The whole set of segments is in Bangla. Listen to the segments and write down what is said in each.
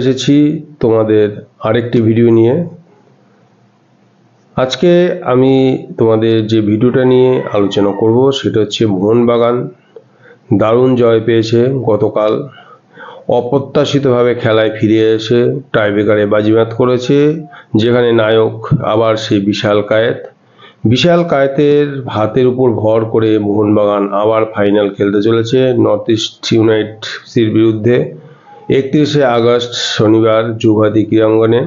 এসেছি তোমাদের আরেকটি ভিডিও নিয়ে। আজকে আমি তোমাদের যে ভিডিওটা নিয়ে আলোচনা করব সেটা হচ্ছে মোহনবাগান। দারুণ জয় পেয়েছে গতকাল। অপ্রত্যাশিতভাবে খেলায় ফিরে এসে টাইব্রেকারে বাজিমাত করেছে, যেখানে নায়ক আবার সেই বিশাল কায়েত। বিশাল কায়েতের হাতের উপর ভর করে মোহনবাগান আবার ফাইনাল খেলতে চলেছে নর্থ ইস্ট ইউনাইটেডসির বিরুদ্ধে। একত্রিশে আগস্ট শনিবার যুবহাতি ক্রীড়াঙ্গনে।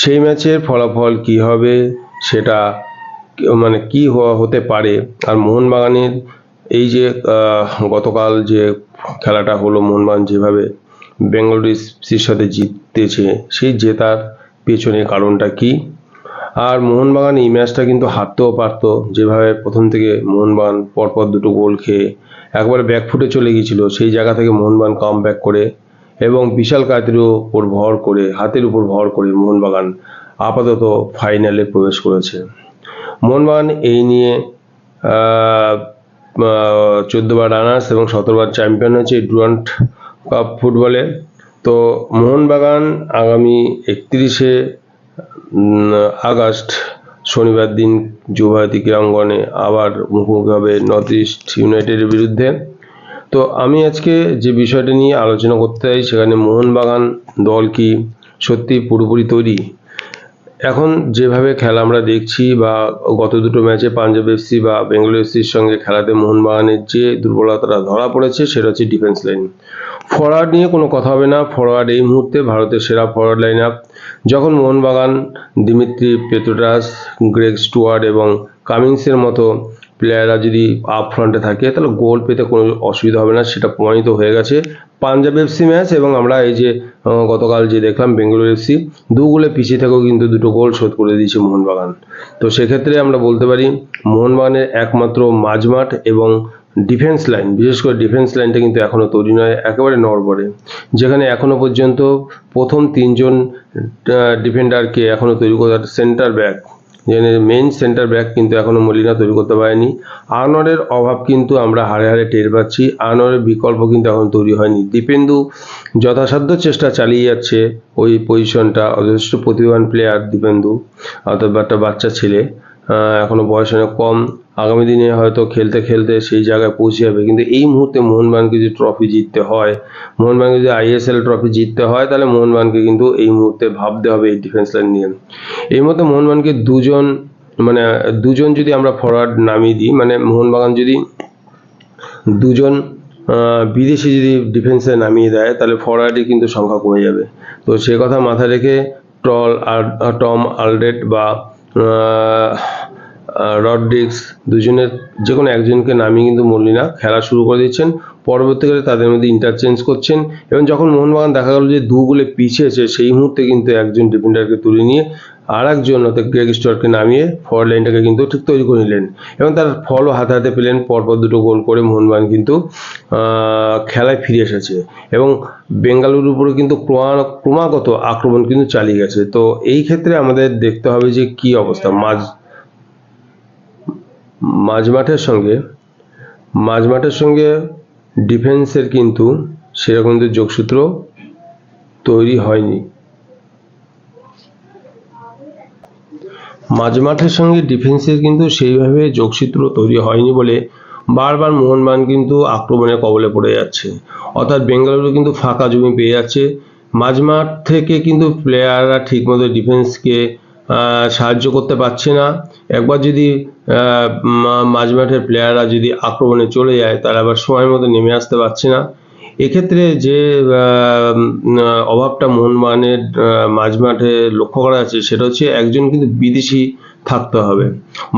সেই ম্যাচের ফলাফল কি হবে সেটা মানে কি হওয়া হতে পারে আর মোহনবাগানের এই যে গতকাল যে খেলাটা হলো মোহনবাগান যেভাবে বেঙ্গালুরু এফসির সাথে জিতেছে, সেই জেতার পেছনে কারণটা কি? আর মোহনবাগান এই ম্যাচটা কিন্তু হারতেও পারতো, যেভাবে প্রথম থেকে মোহনবাগান পরপর দুটো গোল খেয়ে একবারে ব্যাকফুটে চলে গিয়েছিল, সেই জায়গা থেকে মোহনবাগান কাম ব্যাক করে এবং বিশাল কায়তের উপর ভর করে, হাতের উপর ভর করে মোহনবাগান আপাতত ফাইনালে প্রবেশ করেছে। মোহনবাগান এই নিয়ে চোদ্দবার রানার্স এবং সতেরোবার চ্যাম্পিয়ন হয়েছে ডুরান্ট কাপ ফুটবলে। তো মোহনবাগান আগামী একত্রিশে আগস্ট শনিবার দিন যুবভারতী ক্রীড়াঙ্গনে আবার মুখোমুখি হবে নর্থ ইস্ট ইউনাইটেডের বিরুদ্ধে। তো আমি আজকে যে বিষয়টা নিয়ে আলোচনা করতে চাই, সেখানে মোহনবাগান দল কি সত্যি পুরোপুরি তৈরি? এখন যেভাবে খেলা আমরা দেখছি বা গত দুটো ম্যাচে পাঞ্জাব এফসি বা বেঙ্গলুরু এফসির সঙ্গে খেলাতে মোহনবাগানের যে দুর্বলতাটা ধরা পড়েছে, সেটা হচ্ছে ডিফেন্স লাইন ফরওয়ার্ড নিয়ে কোনো কথা হবে না। ফরওয়ার্ড এই মুহূর্তে ভারতের সেরা ফরওয়ার্ড লাইন আপ যখন Mohun Bagan, Dimitri Petratos Greg Stewart এবং কামিংসের মতো প্লেয়াররা যদি আপ ফ্রন্টে থাকে, তাহলে গোল পেতে কোনো অসুবিধা হবে না, সেটা প্রমাণিত হয়ে গেছে। পাঞ্জাব এফসি ম্যাচ এবং আমরা এই যে গতকাল যে দেখলাম বেঙ্গালুরু এফসি, দু গোলে পিছিয়ে থেকেও কিন্তু দুটো গোল শোধ করে দিয়েছে মোহনবাগান। তো সেক্ষেত্রে আমরা বলতে পারি, মোহনবাগানের একমাত্র মাঝমাঠ এবং ডিফেন্স লাইন বিশেষ করে ডিফেন্স লাইনটা কিন্তু এখনও তৈরি নয়, একেবারে নড়বড়ে, যেখানে এখনও পর্যন্ত প্রথম তিনজন ডিফেন্ডারকে এখনও তৈরি করার সেন্টার ব্যাক যেখানে মেন সেন্টার ব্যাক কিন্তু এখনও মলিনা তৈরি করতে পারেনি। আর্নরের অভাব কিন্তু আমরা হারে হারে টের পাচ্ছি। আর্নরের বিকল্প কিন্তু এখন তৈরি হয়নি। দীপেন্দু যথাসাধ্য চেষ্টা চালিয়ে যাচ্ছে ওই পজিশনটা যথেষ্ট প্রতিভাবান প্লেয়ার দীপেন্দু অথবা একটা বাচ্চা ছেলে এখনও এখনও বয়স অনেক কম। আগামী দিনে হয়তো খেলতে খেলতে সেই জায়গায় পৌঁছে যাবে। কিন্তু এই মুহূর্তে মোহনবাগানকে যদি ট্রফি জিততে হয়, মোহনবাগানকে যদি আইএসএল ট্রফি জিততে হয়, তাহলে মোহনবাগানকে কিন্তু এই মুহূর্তে ভাবতে হবে এই ডিফেন্স লাইন নিয়ে। এই মুহূর্তে মোহনবাগানকে দুজন মানে দুজন যদি আমরা ফরওয়ার্ড নামিয়ে দিই মানে মোহনবাগান যদি দুজন বিদেশি যদি ডিফেন্সে নামিয়ে দেয়, তাহলে ফরওয়ার্ডে কিন্তু সংখ্যা কমে যাবে। তো সে কথা মাথায় রেখে টল আর টম আলডেট বা রড্রিক্স দুজনের যে কোনো একজনকে নামিয়ে কিন্তু মল্লিনা খেলা শুরু করে দিচ্ছেন। পরবর্তীকালে তাদের মধ্যে ইন্টারচেঞ্জ করছেন এবং যখন মোহনবাগান দেখা গেল যে দু গোলে পিছিয়েছে, সেই মুহূর্তে কিন্তু একজন ডিফেন্ডারকে তুলে নিয়ে আর একজন অর্থাৎ গ্রেগ স্টোরকে নামিয়ে ফরওয়ার্ড লাইনটাকে কিন্তু ঠিক তৈরি করে নিলেন এবং তার ফলও হাতে হাতে পেলেন। পরপর দুটো গোল করে মোহনবাগান কিন্তু খেলায় ফিরে এসেছে এবং বেঙ্গালুরুর উপরে কিন্তু ক্রমা- ক্রমাগত আক্রমণ কিন্তু চালিয়ে গেছে। তো এই ক্ষেত্রে আমাদের দেখতে হবে যে কি অবস্থা। মাঝ মাঝমাঠের সঙ্গে মাঝমাঠের সঙ্গে ডিফেন্সের কিন্তু সেরকম কিন্তু যোগসূত্র তৈরি হয়নি। মাঝমাঠের সঙ্গে ডিফেন্সের কিন্তু সেইভাবে যোগসূত্র তৈরি হয়নি বলে বারবার মোহনবাগান কিন্তু আক্রমণের কবলে পড়ে যাচ্ছে। অর্থাৎ বেঙ্গালুরু কিন্তু ফাঁকা জমি পেয়ে যাচ্ছে। মাঝমাঠ থেকে কিন্তু প্লেয়াররা ঠিকমতো ডিফেন্সকে সাহায্য করতে পারছে না। একবার যদি মাঝমাঠের প্লেয়াররা যদি আক্রমণে চলে যায়, তাহলে আবার সময় মতো নেমে আসতে পারছে না। এক্ষেত্রে যে অভাবটা মোহনবাগানের মাঝমাঠে লক্ষ্য করা যাচ্ছে, সেটা হচ্ছে একজন কিন্তু বিদেশি থাকতে হবে।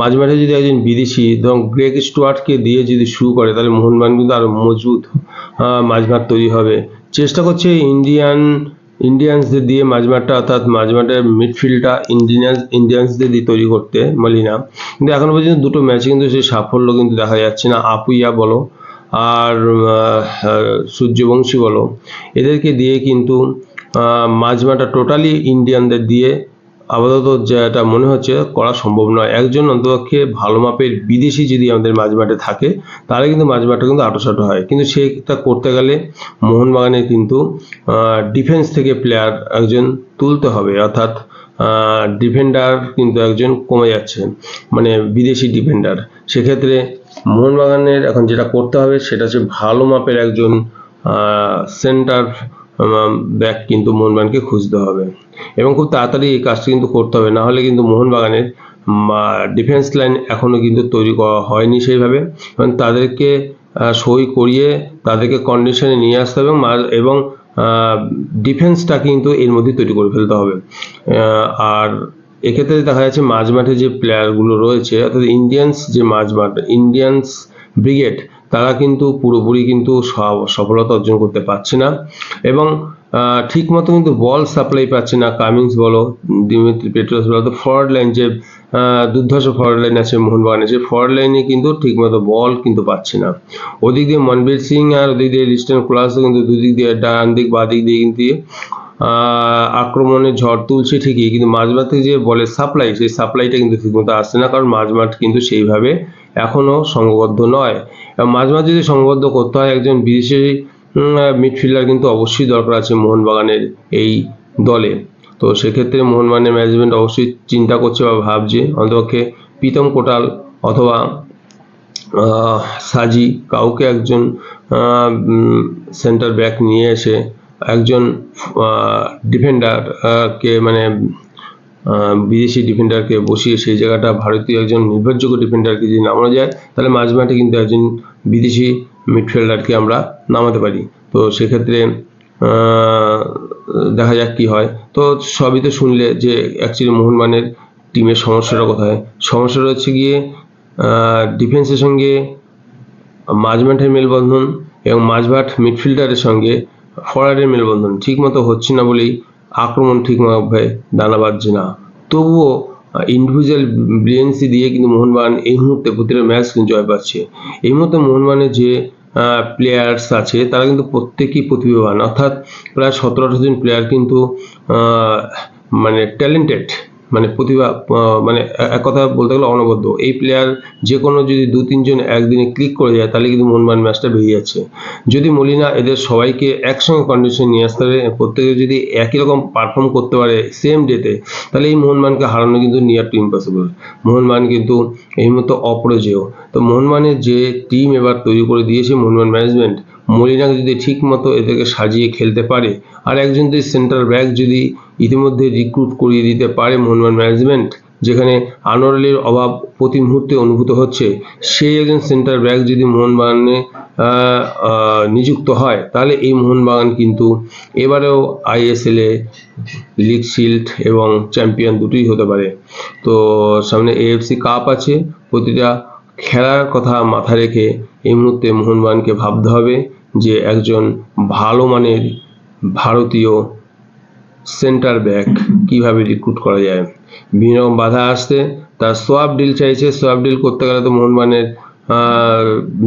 মাঝমাঠে যদি একজন বিদেশি, ধরুন গ্রেগ স্টুয়ার্টকে দিয়ে যদি শুরু করে, তাহলে মোহনবাগান কিন্তু আরও মজবুত মাঝমাঠ তৈরি হবে। চেষ্টা করছে ইন্ডিয়ান ইন্ডিয়ান্সদের দিয়ে মাঝমাঠটা, অর্থাৎ মাঝমাঠের মিডফিল্ডটা ইন্ডিয়ান্স ইন্ডিয়ান্সদের দিয়ে তৈরি করতে মলিনা। কিন্তু এখনও পর্যন্ত দুটো ম্যাচে কিন্তু সেই সাফল্য কিন্তু দেখা যাচ্ছে না। আপুইয়া বলো আর সূর্যবংশী বলো। এদেরকে দিয়ে কিন্তু মাঝমাঠা টোটালি ইন্ডিয়ানদের দিয়ে আপাতত যেটা মনে হচ্ছে করা সম্ভব নয়। একজন অন্তপক্ষে ভালো মাপের বিদেশি যদি আমাদের মাঝমাঠে থাকে, তাহলে কিন্তু মাঝমাঠটা কিন্তু আটোসাটো হয়। কিন্তু সেটা করতে গেলে মোহনবাগানের কিন্তু ডিফেন্স থেকে প্লেয়ার একজন তুলতে হবে। অর্থাৎ ডিফেন্ডার কিন্তু একজন কমে যাচ্ছে মানে বিদেশি ডিফেন্ডার সেক্ষেত্রে মোহনবাগানের এখন যেটা করতে হবে, সেটা হচ্ছে ভালো মাপের একজন সেন্টার ব্যাক কিন্তু মোহনবাগানকে খুঁজতে হবে। এবং খুব তাড়াতাড়ি এই কাজটি কিন্তু করতে হবে। না হলে কিন্তু মোহনবাগানের ডিফেন্স লাইন এখনও কিন্তু তৈরি করা হয়নি সেইভাবে। এবং তাদেরকে সই করিয়ে তাদেরকে কন্ডিশনে নিয়ে আসতে হবে এবং ডিফেন্সটা কিন্তু এর মধ্যে তৈরি করে ফেলতে হবে। আর এক্ষেত্রে দেখা যাচ্ছে মাঝমাঠে যে প্লেয়ারগুলো রয়েছে, অর্থাৎ ইন্ডিয়ান্স যে মাঝমাঠ ইন্ডিয়ান্স ব্রিগেড তারা কিন্তু পুরোপুরি কিন্তু সফলতা অর্জন করতে পারছে না। এবং আহ, ঠিক মতো কিন্তু বল সাপ্লাই পাচ্ছে না। কামিংস বলো দিমিত্রি পেট্রোস বলো তো ফরওয়ার্ড লাইন যে দুর্ধর্ষ ফরওয়ার্ড লাইন আছে মোহনবাগানের সেই ফরওয়ার্ড লাইনে কিন্তু ঠিক মতো বল কিন্তু পাচ্ছে না। ওদিক দিয়ে মনবীর সিং আর ওদিক দিয়ে লিস্টন ক্লাসও কিন্তু দুদিক দিয়ে ডান দিক বা দিক দিয়ে কিন্তু আহ, আক্রমণের ঝড় তুলছে ঠিকই। কিন্তু মাঝমাঠ যে বলের সাপ্লাই সেই সাপ্লাইটা কিন্তু ঠিকমতো আসছে না। কারণ মাঝমাঠ কিন্তু সেইভাবে এখনও সংঘবদ্ধ নয়। এবং মাঝে যদি সংঘবদ্ধ করতে হয়, একজন বিদেশি মিডফিল্ডার কিন্তু অবশ্যই দরকার আছে মোহনবাগানের এই দলে। তো সেক্ষেত্রে মোহনবাগানের ম্যানেজমেন্ট অবশ্যই চিন্তা করছে বা ভাবছে, অন্তপক্ষে প্রীতম কোটাল অথবা সাজি কাউকে একজন সেন্টার ব্যাক নিয়ে এসে একজন ডিফেন্ডার কে মানে বিদেশি ডিফেন্ডারকে বসিয়ে সেই জায়গাটা ভারতীয় একজন নির্ভরযোগ্য ডিফেন্ডারকে যদি নামানো যায়, তাহলে মাঝমাঠে কিন্তু একজন বিদেশি মিডফিল্ডারকে আমরা নামাতে পারি। তো সেক্ষেত্রে দেখা যাক কি হয়। তো সবই তো শুনলে যে অ্যাকচুয়ালি মোহনবাগানের টিমের সমস্যাটা কোথায়? সমস্যাটা হচ্ছে গিয়ে ডিফেন্সের সঙ্গে মাঝমাঠের মেলবন্ধন এবং মাঝমাঠ মিডফিল্ডারের সঙ্গে ফরওয়ার্ডের মেলবন্ধন ঠিকমতো হচ্ছে না বলেই আক্রমণ ঠিকভাবে দানা বাঁধছে না। তবুও ইন্ডিভিজুয়াল ব্রিলিয়েন্সি দিয়ে কিন্তু মোহনবাগান এই মুহূর্তে প্রতিটা ম্যাচ কিন্তু জয় পাচ্ছে। এই মুহূর্তে মোহনবাগানের যে প্লেয়ার্স আছে, তারা কিন্তু প্রত্যেকেই প্রতিভাবান। অর্থাৎ প্রায় সতেরো আঠারো জন প্লেয়ার কিন্তু মানে ট্যালেন্টেড মানে প্রতিভা মানে এক কথা বলতে গেলে অনবদ্য। এই প্লেয়ার যে কোনো যদি দু, তিনজন একদিনে ক্লিক করে যায়, তাহলে কিন্তু মোহনবাগান ম্যাচটা বেরিয়ে যাচ্ছে। যদি মলিনা এদের সবাইকে একসঙ্গে কন্ডিশন নিয়ে আসতে পারে, প্রত্যেকে যদি একই রকম পারফর্ম করতে পারে সেম ডেতে তাহলে এই মোহনমানকে হারানো কিন্তু নিয়ার টু ইম্পসিবল মোহনবাগান কিন্তু এই মতো অপরাজেয় তো মোহনমানের যে টিম এবার তৈরি করে দিয়েছে মোহনমান ম্যানেজমেন্ট মলিনাকে যদি ঠিক মতো এদেরকে সাজিয়ে খেলতে পারে, আর একজন যদি সেন্টার ব্যাক যদি ইতিমধ্যে রিক্রুট করিয়ে দিতে পারে মোহনবাগান ম্যানেজমেন্ট যেখানে আনোয়ার আলীর অভাব প্রতি মুহূর্তে অনুভূত হচ্ছে, সেই একজন সেন্টার ব্যাক যদি মোহনবাগানে নিযুক্ত হয়, তাহলে এই মোহনবাগান কিন্তু এবারেও আইএসএলে লিগ শিল্ড এবং চ্যাম্পিয়ন দুটোই হতে পারে। তো সামনে এএফসি কাপ আছে, প্রতিটা খেলার কথা মাথা রেখে এই মুহূর্তে মোহনবাগানকে ভাবতে হবে। যে একজন ভালো মানের ভারতীয় সেন্টার ব্যাক কীভাবে রিক্রুট করা যায়। বিভিন্ন রকম বাধা আসছে, তার সোয়াব ডিল চাইছে সোয়াব ডিল করতে গেলে তো মোহনবাগানের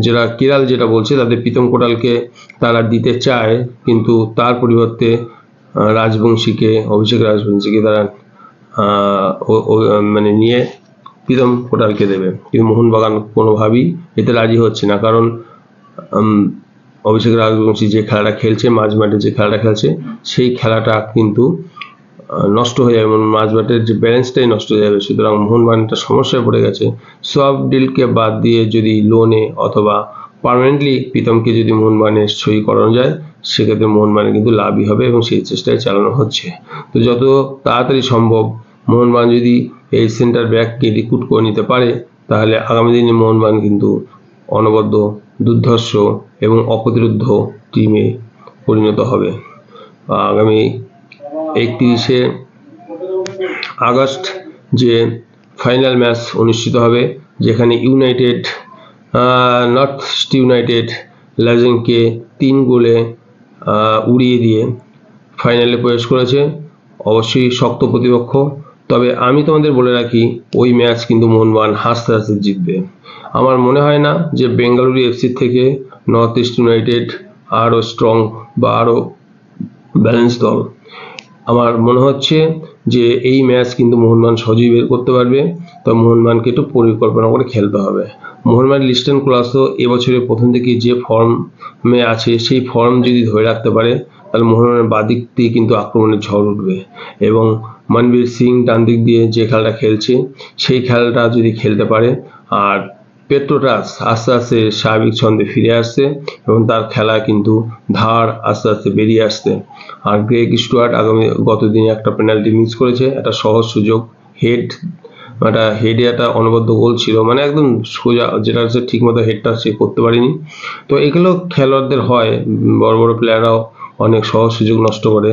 যারা কিরাল যেটা বলছে, তাদের প্রীতম কোটালকে তারা দিতে চায়, কিন্তু তার পরিবর্তে রাজবংশীকে, অভিষেক রাজবংশীকে তারা মানে নিয়ে প্রীতম কোটালকে দেবে। কিন্তু মোহনবাগান কোনোভাবেই এতে রাজি হচ্ছে না, কারণ অভিষেক রাজবংশী যে খেলাটা খেলছে, মাঝ মাঠে যে খেলাটা খেলছে, সেই খেলাটা কিন্তু নষ্ট হয়ে যাবে মানে মাঝ মাঠের যে ব্যালেন্সটাই নষ্ট হয়ে যাবে। সুতরাং মোহনবাগান একটা সমস্যায় পড়ে গেছে। সব ডিলকে বাদ দিয়ে যদি লোনে অথবা পার্মানেন্টলি প্রীতমকে যদি মোহনবাগানে সই করানো যায়, সেক্ষেত্রে মোহনবাগানে কিন্তু লাভই হবে এবং সেই চেষ্টায় চালানো হচ্ছে। তো যত তাড়াতাড়ি সম্ভব মোহনবাগান যদি এই সেন্টার ব্যাককে রিক্রুট করে নিতে পারে, তাহলে আগামী দিনে মোহনবাগান কিন্তু অনবদ্য, দুর্ধর্ষ এবং অপ্রতিরোধ্য টিমে পরিণত হবে। আগামী একত্রিশে আগস্ট যে ফাইনাল ম্যাচ অনুষ্ঠিত হবে, যেখানে ইউনাইটেড নর্থ ইস্ট ইউনাইটেড লাজেংকে তিন গোলে উড়িয়ে দিয়ে ফাইনালে প্রবেশ করেছে। অবশ্যই শক্ত প্রতিপক্ষ তবে আমি তোমাদের বলে রাখি, ওই ম্যাচ কিন্তু মোহনবাগান হাসতে হাসতে জিতবে। আমার মনে হয় না যে বেঙ্গালুরু এফসি থেকে নর্থ ইস্ট ইউনাইটেড আরও স্ট্রং বা আরও ব্যালেন্স দল। আমার মনে হচ্ছে যে এই ম্যাচ কিন্তু মোহনবাগান সহজেই বের করতে পারবে। তবে মোহনবাগানকে একটু পরিকল্পনা করে খেলতে হবে। মোহনবাগান লিস্টন ক্লাসও এবছরের প্রথম থেকে যে ফর্মে আছে, সেই ফর্ম যদি ধরে রাখতে পারে, তাহলে মোহনবাগানের বাদিক দিয়ে কিন্তু আক্রমণের ঝড় উঠবে। এবং মনবীর সিং ডান দিক দিয়ে যে খেলাটা খেলছে, সেই খেলাটা যদি খেলতে পারে, আর পেট্রোটাস আস্তে আস্তে স্বাভাবিক ছন্দে ফিরে আসছে এবং তার খেলা কিন্তু ধার আস্তে আস্তে বেরিয়ে আসছে। আর গ্রেগ স্টুয়ার্ট আগামী গত দিনে একটা পেনাল্টি মিস করেছে, একটা সহজ সুযোগ, হেড, একটা হেডে একটা অনবদ্য গোল ছিল মানে একদম সোজা, যেটা হচ্ছে ঠিক মতো হেডটা সে করতে পারেনি। তো এগুলো খেলোয়াড়দের হয়, বড় বড় প্লেয়াররাও অনেক সহজ সুযোগ নষ্ট করে।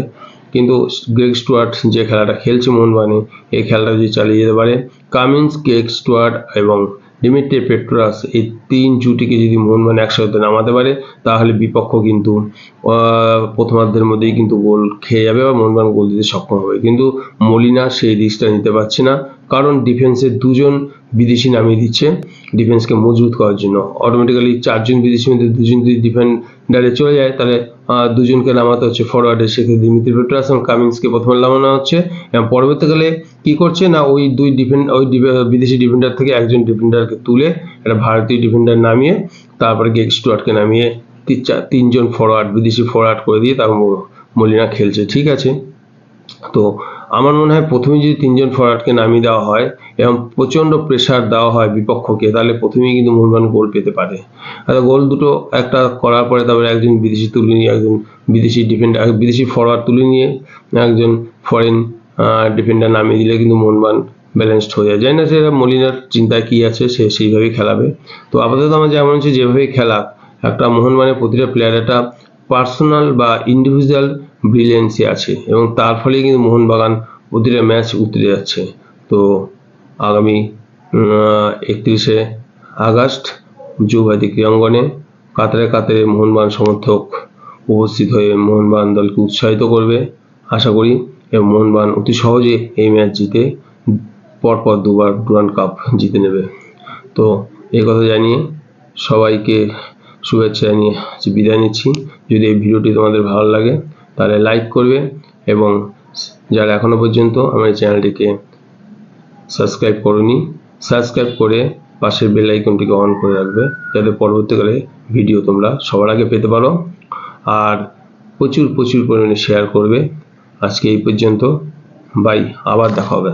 কিন্তু গ্রেগ স্টুয়ার্ট যে খেলাটা খেলছে মোহনবাগানে, এই খেলাটা যদি চালিয়ে যেতে পারে, কামিন্স, গ্রেগ স্টুয়ার্ট এবং ডিমিট্রি পেট্রাস এই তিন জুটিকে যদি মোহনবাগান একসাথে নামাতে পারে, তাহলে বিপক্ষ কিন্তু প্রথমার্ধের মধ্যেই কিন্তু গোল খেয়ে যাবে বা মোহনবাগান গোল দিতে সক্ষম হবে। কিন্তু মলিনা সেই রিস্কটা নিতে পারছে না, কারণ ডিফেন্সের দুজন বিদেশি নামিয়ে দিচ্ছে, ডিফেন্সকে মজবুত করার জন্য। অটোমেটিক্যালি চারজন বিদেশি মধ্যে দুজন যদি ডিফেন্ডারে চলে যায়, তাহলে দুজনকে নামাতে হচ্ছে ফরওয়ার্ডে সেক্ষেত্রে দিমিত্রি পেট্রাস এবং কামিংসকে প্রথমে নামানো হচ্ছে। এবং পরবর্তীকালে কি করছে না ওই দুই ডিফেন্ড ওই বিদেশি ডিফেন্ডার থেকে একজন ডিফেন্ডারকে তুলে একটা ভারতীয় ডিফেন্ডার নামিয়ে তারপরে গেক স্টুয়ার্টকে নামিয়ে তিনজন ফরওয়ার্ড বিদেশি ফরওয়ার্ড করে দিয়ে তারপর মলিনা খেলছে। ঠিক আছে? তো আমার মনে হয় প্রথমে যদি তিনজন ফরওয়ার্ডকে নামিয়ে দেওয়া হয় এবং প্রচণ্ড প্রেশার দেওয়া হয় বিপক্ষকে, তাহলে প্রথমেই কিন্তু মোহনবাগান গোল পেতে পারে। আর গোল দুটো একটা করার পরে তারপরে একজন বিদেশি তুলে নিয়ে একজন বিদেশি ডিফেন্ডার বিদেশি ফরওয়ার্ড তুলে নিয়ে একজন ফরেন ডিফেন্ডার নামিয়ে দিলে কিন্তু মোহনবাগান ব্যালেন্সড হয়ে যায়। জানি না সেটা মলিনার চিন্তায় কী আছে, সে সেইভাবেই খেলাবে। তো আপাতত আমার যেমন হচ্ছে যেভাবেই খেলা একটা মোহনবাগানের প্রতিটা প্লেয়ার একটা পার্সোনাল বা ইন্ডিভিজুয়াল ব্রিলিয়েন্সি আছে এবং তার ফলে কিন্তু মোহনবাগান প্রতিটা ম্যাচ উতরে যাচ্ছে। তো আগামী একত্রিশে আগস্ট যুবভারতী ক্রীড়াঙ্গনে কাতারে কাতারে মোহনবাগান সমর্থক উপস্থিত হয়ে মোহনবাগান দলকে উৎসাহিত করবে আশা করি এবং মোহনবাগান অতি সহজে এই ম্যাচ জিতে পরপর দুবার ডুরান্ড কাপ জিতে নেবে। তো এই কথা জানিয়ে সবাইকে শুভেচ্ছা আজকে বিদায় নিচ্ছি। যদি এই ভিডিওটি তোমাদের ভালো লাগে, তাহলে লাইক করবে এবং যারা এখনও পর্যন্ত আমার চ্যানেলটিকে সাবস্ক্রাইব করনি সাবস্ক্রাইব করে পাশের বেল আইকনটিকে অন করে রাখবে, যাতে পরবর্তীকালে ভিডিও তোমরা সবার আগে পেতে পারো। আর প্রচুর প্রচুর পরিমাণে শেয়ার করবে। আজকে এই পর্যন্ত বাই আবার দেখা হবে।